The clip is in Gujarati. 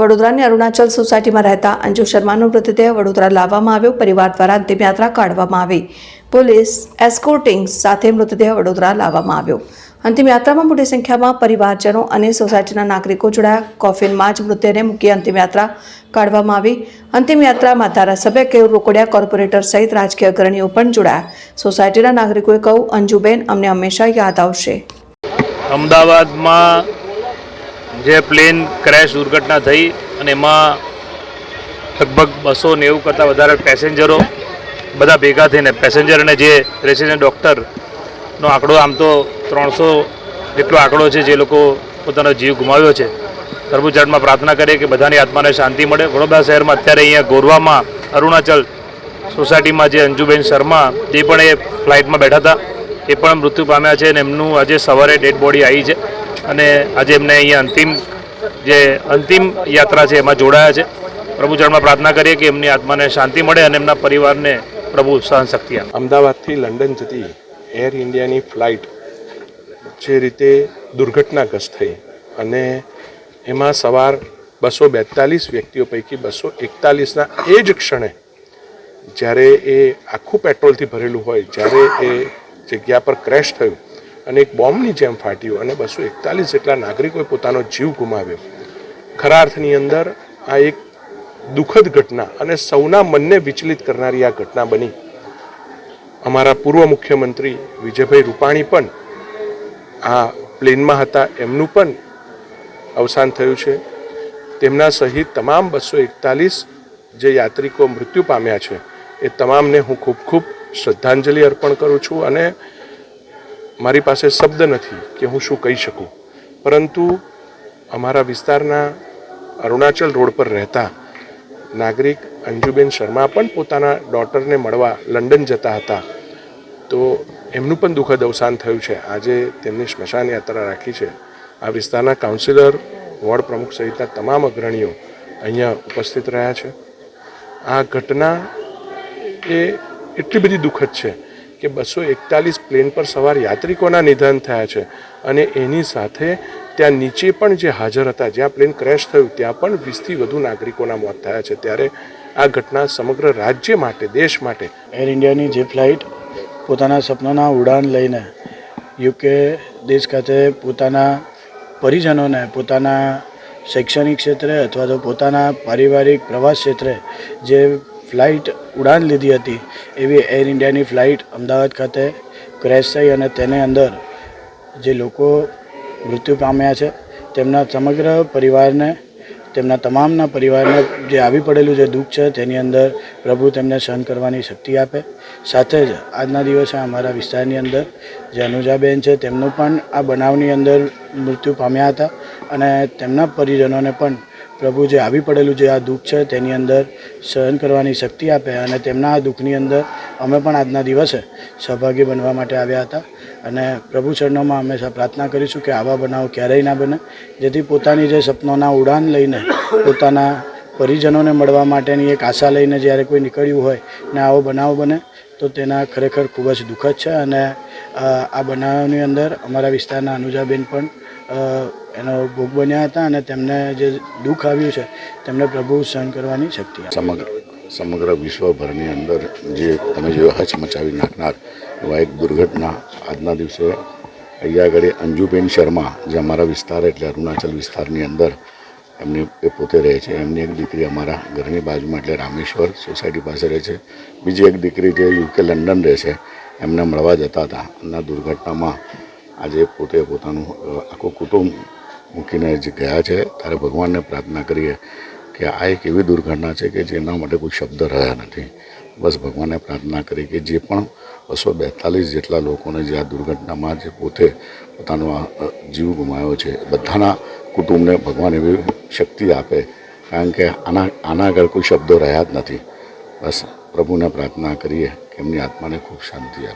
વડોદરાની અરુણાચલ સોસાયટીમાં રહેતા અંજુ શર્માનો મૃતદેહ વડોદરા લાવવામાં આવ્યો. પરિવાર દ્વારા અંતિમ યાત્રા કાઢવામાં આવી. પોલીસ એસ્કોર્ટિંગ સાથે મૃતદેહ વડોદરા લાવવામાં આવ્યો. અંતિમ યાત્રામાં મોટી સંખ્યામાં પરિવારજનો અને સોસાયટીના નાગરિકો જોડાયા. કોફિનમાં જ મૃતદેહને મૂકી અંતિમ યાત્રા કાઢવામાં આવી. અંતિમ યાત્રામાં ધારાસભ્ય કેવું રોકડિયા, કોર્પોરેટર સહિત રાજકીય અગ્રણીઓ પણ જોડાયા. સોસાયટીના નાગરિકોએ કહું અંજુબેન, અમને હંમેશા યાદ આવશે. અમદાવાદમાં જે પ્લેન ક્રેશ દુર્ઘટના થઈ અને એમાં લગભગ બસો નેવું કરતાં વધારે પેસેન્જરો બધા ભેગા થઈને, પેસેન્જર અને જે રેસિડેન્ટ ડૉક્ટરનો આંકડો, આમ તો ત્રણસો જેટલો આંકડો છે જે લોકો પોતાનો જીવ ગુમાવ્યો છે. પ્રભુચરણમાં પ્રાર્થના કરીએ કે બધાની આત્માને શાંતિ મળે. વડોદરા શહેરમાં અત્યારે અહીંયા ગોરવામાં અરુણાચલ સોસાયટીમાં જે અંજુબેન શર્મા જે પણ એ ફ્લાઇટમાં બેઠા હતા. એ પણ મૃત્યુ પામ્યા છે અને એમનું આજે સવારે ડેડ બોડી આવી છે. અને આજે એમને અહીંયા અંતિમ જે અંતિમ યાત્રા છે એમાં જોડાયા છે. પ્રભુચરણમાં પ્રાર્થના કરીએ કે એમની આત્માને શાંતિ મળે અને એમના પરિવારને પ્રભુ સહનશક્તિ અમદાવાદથી લંડન જતી એર ઇન્ડિયાની ફ્લાઇટ જે રીતે દુર્ઘટનાગ્રસ્ત થઈ અને એમાં સવાર બસો બેતાલીસ વ્યક્તિઓ પૈકી બસો એકતાલીસના એ જ ક્ષણે જ્યારે એ આખું પેટ્રોલથી ભરેલું હોય, જ્યારે એ જગ્યા પર ક્રેશ થયું અને એક બોમ્બની જેમ ફાટ્યું અને બસો એકતાલીસ જેટલા નાગરિકોએ પોતાનો જીવ ગુમાવ્યો. ખરા અર્થની અંદર આ એક દુઃખદ ઘટના અને સૌના મનને વિચલિત કરનારી આ ઘટના બની. અમારા પૂર્વ મુખ્યમંત્રી વિજયભાઈ રૂપાણી પણ આ પ્લેનમાં હતા. એમનું પણ અવસાન થયું છે. તેમના સહિત તમામ બસો એકતાલીસ જે યાત્રિકો મૃત્યુ પામ્યા છે, એ તમામને હું ખૂબ ખૂબ શ્રદ્ધાંજલિ અર્પણ કરું છું અને મારી પાસે શબ્દ નથી કે હું શું કહી શકું. પરંતુ અમારા વિસ્તારના અરુણાચલ રોડ પર રહેતા નાગરિક અંજુબેન શર્મા પણ પોતાના ડોટરને મળવા લંડન જતા હતા. તો એમનું પણ દુઃખદ અવસાન થયું છે. આજે તેમની સ્મશાન યાત્રા રાખી છે. આ વિસ્તારના કાઉન્સિલર, વોર્ડ પ્રમુખ સહિતના તમામ અગ્રણીઓ અહીંયા ઉપસ્થિત રહ્યા છે. આ ઘટના એ એટલી બધી દુઃખદ છે કે બસો એકતાલીસ પ્લેન પર સવાર યાત્રિકોના નિધન થયા છે. અને એની સાથે ત્યાં નીચે પણ જે હાજર હતા, જ્યાં પ્લેન ક્રેશ થયું, ત્યાં પણ વીસથી વધુ નાગરિકોના મોત થયા છે. ત્યારે આ ઘટના સમગ્ર રાજ્ય માટે, દેશ માટે એર ઇન્ડિયાની જે ફ્લાઇટ પોતાના સપનાના ઉડાન લઈને યુકે દેશ ખાતે પોતાના પરિજનોને, પોતાના શૈક્ષણિક ક્ષેત્રે અથવા તો પોતાના પારિવારિક પ્રવાસ ક્ષેત્રે જે ફ્લાઇટ ઉડાન લીધી હતી. એવી એર ઇન્ડિયાની ફ્લાઇટ અમદાવાદ ખાતે ક્રેશ થઈ અને તેને અંદર જે લોકો મૃત્યુ પામ્યા છે, તેમના સમગ્ર પરિવારને, તેમના તમામના પરિવારને જે આવી પડેલું જે દુઃખ છે, તેની અંદર પ્રભુ તેમને સહન કરવાની શક્તિ આપે. સાથે જ આજના દિવસે અમારા વિસ્તારની અંદર જે અનુજાબેન છે, તેમનું પણ આ બનાવની અંદર મૃત્યુ પામ્યા હતા અને તેમના પરિજનોને પણ પ્રભુ જે આવી પડેલું જે આ દુઃખ છે તેની અંદર સહન કરવાની શક્તિ આપે અને તેમના આ દુઃખની અંદર અમે પણ આજના દિવસે સહભાગી બનવા માટે આવ્યા હતા. અને પ્રભુ ચરણોમાં હંમેશા પ્રાર્થના કરીશું કે આવા બનાવ ક્યારેય ના બને, જેથી પોતાની જે સપનોના ઉડાન લઈને પોતાના પરિજનોને મળવા માટેની એક આશા લઈને જ્યારે કોઈ નીકળ્યું હોય ને આવો બનાવ બને, તો તેના ખરેખર ખૂબ જ દુઃખદ છે. અને આ બનાવની અંદર અમારા વિસ્તારના અનુજાબેન પણ એનો ભોગ બન્યા હતા અને તેમને જે દુઃખ આવ્યું છે, તેમને પ્રભુ સહન કરવાની શક્તિ સમગ્ર સમગ્ર વિશ્વભરની અંદર જે તમે જો હચ મચાવી નાખનાર એવા એક દુર્ઘટના આજના દિવસે અહીંયા આગળ અંજુબેન શર્મા, જે અમારા વિસ્તાર એટલે અરુણાચલ વિસ્તારની અંદર એમની એ પોતે રહે છે. એમની એક દીકરી અમારા ઘરની બાજુમાં એટલે રામેશ્વર સોસાયટી પાસે રહે છે. બીજી એક દીકરી જે યુકે લંડન રહે છે, એમને મળવા જતા હતા. અને દુર્ઘટનામાં આજે પોતે પોતાનું આખું કુટુંબ મૂકીને જે ગયા છે. ત્યારે ભગવાનને પ્રાર્થના કરીએ કે આ એક એવી દુર્ઘટના છે કે જેના માટે કોઈ શબ્દ રહ્યા નથી. બસ ભગવાનને પ્રાર્થના કરી કે જે પણ બસો બેતાલીસ જેટલા લોકોને જે આ દુર્ઘટનામાં જે પોતે પોતાનો જીવ ગુમાવ્યો છે. બધાના કુટુંબને ભગવાન એવી શક્તિ આપે. કારણ કે આના આના આગળ કોઈ શબ્દો રહ્યા જ નથી. બસ પ્રભુને પ્રાર્થના કરીએ કે એમની આત્માને ખૂબ શાંતિ આપે.